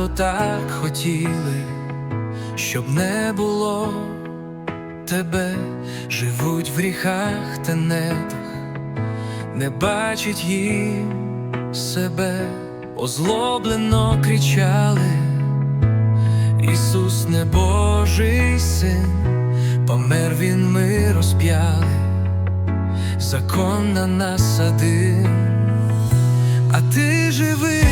так хотіли, щоб не було тебе, живуть в гріхах та недах, не бачить їм себе, озлоблено кричали. Ісус не Божий син, помер він, ми розп'яли, закон на нас один, а ти живий,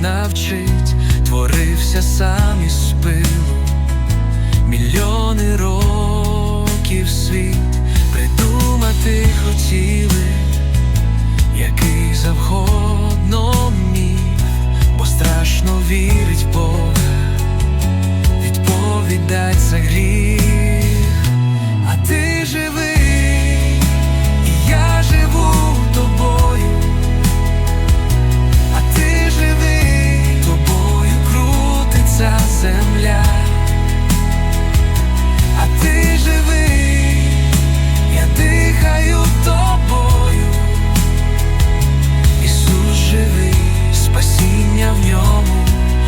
навчить, творився сам із пилу, мільйони років світ придумати хотіли, який завгодно міф, бо страшно вірить Бога. Відповідать за гріх, крутиться земля,